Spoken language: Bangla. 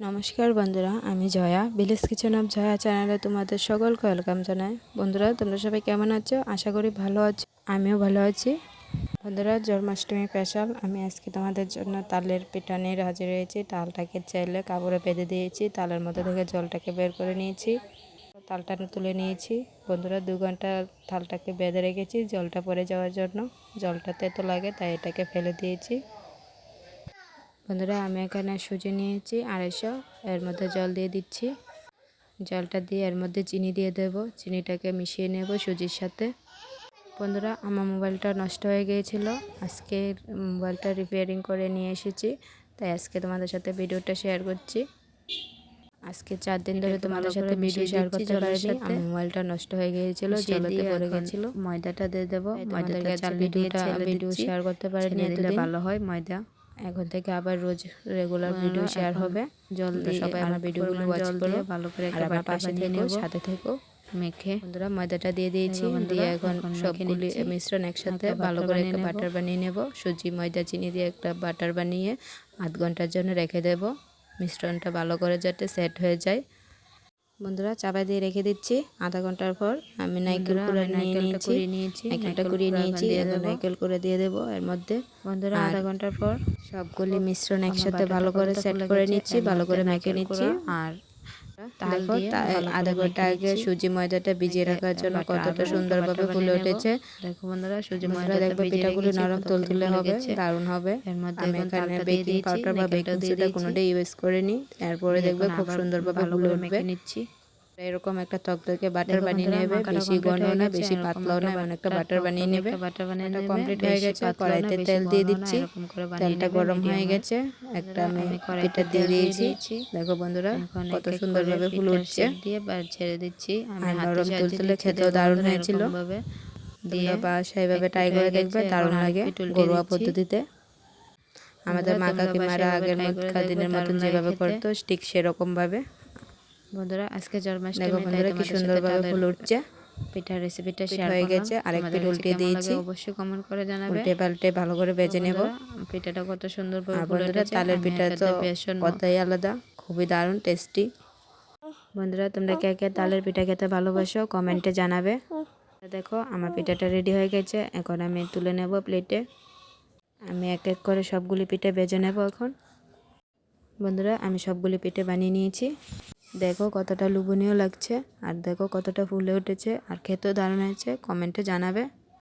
নমস্কার বন্ধুরা, আমি Joya. Village kitchen of Joya চ্যানেলে তোমাদের সকলকে ওয়েলকাম জানাই। বন্ধুরা, তোমরা সবাই কেমন আছো? আশা করি ভালো আছো। আমিও ভালো আছি। বন্ধুরা, জন্মাষ্টমী স্পেশাল আমি আজকে তোমাদের জন্য তালের পিঠা নিয়ে হাজির হয়েছি তালটাকে চাইলে কাপড়ে বেঁধে দিয়েছি। তালের মধ্যে থেকে জলটাকে বের করে নিয়েছি। তালটা তুলে নিয়েছি। বন্ধুরা, দু ঘণ্টা তালটাকে বেঁধে রেখেছি। জলটা পড়ে যাওয়ার জন্য। জলটা তেতো লাগে, তাই এটাকে ফেলে দিয়েছি। বন্ধুরা আমি এখানে সুজি নিয়েছি আড়াইশো। এর মধ্যে জল দিয়ে দিচ্ছি। জলটা দিয়ে এর মধ্যে চিনি দিয়ে দেব। চিনিটাকে মিশিয়ে নেব সুজির সাথে। বন্ধুরা আমার মোবাইলটা নষ্ট হয়ে গিয়েছিল। আজকে মোবাইলটা রিপেয়ারিং করে নিয়ে এসেছি। তাই আজকে তোমাদের সাথে ভিডিওটা শেয়ার করছি। আজকে চার দিন ধরে তোমাদের সাথে ভিডিও শেয়ার করতে পারিনি। আমার মোবাইলটা নষ্ট হয়ে গিয়েছিল জলতে পড়ে গেছিল ময়দাটা দিয়ে দেবো। ময়দাটা চাল ভিডিওটা ভিডিও শেয়ার করতে পারিনি দিলে ভালো হয় ময়দা। এখন থেকে আবার রোজ রেগুলার ভিডিও শেয়ার হবে। জলদি সবাই আমার ভিডিওগুলো ওয়াচ করো। ভালো করে আমার পাশে থেকো সাথে থেকো মেখে। বন্ধুরা ময়দাটা দিয়ে দিয়েছি। দিয়ে এখন সবগুলি মিশ্রণ একসাথে ভালো করে একটা বাটার বানিয়ে নেব। সুজি ময়দা চিনি দিয়ে একটা বাটার বানিয়ে আধ ঘণ্টার জন্য রেখে দেব। মিশ্রণটা ভালো করে যাতে সেট হয়ে যায়। বন্ধুরা চাপা দিয়ে রেখে দিচ্ছি। আধা ঘণ্টার পর আমি নাইকেল করে নিয়ে নিয়েছি। নাইকেলটা কুড়িয়ে নিয়েছি নাইকেল করে দিয়ে দেব। এর মধ্যে বন্ধুরা আধা ঘণ্টার পর সবগুলি মিশ্রণ একসাথে ভালো করে সেট করে নিচ্ছি ভালো করে মেখে নিচ্ছি আর দেখো আধা ঘণ্টা আগে সুজি ময়দাটা ভিজিয়ে রাখার জন্য কতটা সুন্দরভাবে ফুলে উঠেছে। দেখো বন্ধুরা সুজি ময়দা দেখবে পিঠাগুলো নরম তুলতুলে হবে দারুণ হবে। এর মধ্যে আমি এখানে বেকিং পাউডার বা বেকিং সোডা কোনোটাই ইউজ করিনি। এরপরে দেখবে খুব সুন্দরভাবে ফুলে উঠবে। নিচ্ছি। এরকম একটা তকতকে বাটার বানিয়ে নেবে বেশি ঘন না বেশি পাতলাও না এমন একটা বাটার বানিয়ে নেবে। বাটার বানিয়ে নেবে কমপ্লিট হয়ে গেছে কড়াইতে তেল দিয়ে দিচ্ছি। তেলটা গরম হয়ে গেছে একটা আমি পিঠা দিয়ে দিয়েছি। দেখো বন্ধুরা কত সুন্দরভাবে ফুল উঠছে। দিয়ে ছেড়ে দিচ্ছি। আমি নরম তুলতুলে খেতেও দারুণ হয়েছিল। দিয়ে বা সেইভাবে ট্রাই করে দেখবে দারুণ লাগে ঘরোয়া পদ্ধতিতে। আমাদের মা কাকিমারা আগের মতো দিনের মতন যেভাবে করতো ঠিক সেরকম ভাবে বন্ধুরা আজকে জন্মাষ্টমী বন্ধুরা কি সুন্দরভাবে ফুল উঠছে। পিঠার রেসিপিটা শেয়ার হয়ে গেছে আরেক পিঠ উল্টে দিয়েছি। অবশ্যই কমেন্ট করে জানাবে। উল্টে পাল্টে ভালো করে ভেজে নেব। পিঠাটা কত সুন্দরভাবে উঠেছে। তালের পিঠা তো কথাই আলাদা খুবই দারুণ টেস্টি বন্ধুরা তোমরা কে কে তালের পিঠা খেতে ভালোবাসো কমেন্টে জানাবে। দেখো আমার পিঠাটা রেডি হয়ে গেছে। এখন আমি তুলে নেব প্লেটে আমি এক এক করে সবগুলি পিঠে ভেজে নেব এখন। বন্ধুরা, আমি সবগুলি পেটে বানিয়ে নিয়েছি। দেখো কতটা লুবনীয় লাগছে, আর দেখো কতটা ফুলে উঠেছে, আর খেতেও দারুণ হয়েছে। কমেন্টে জানাবে।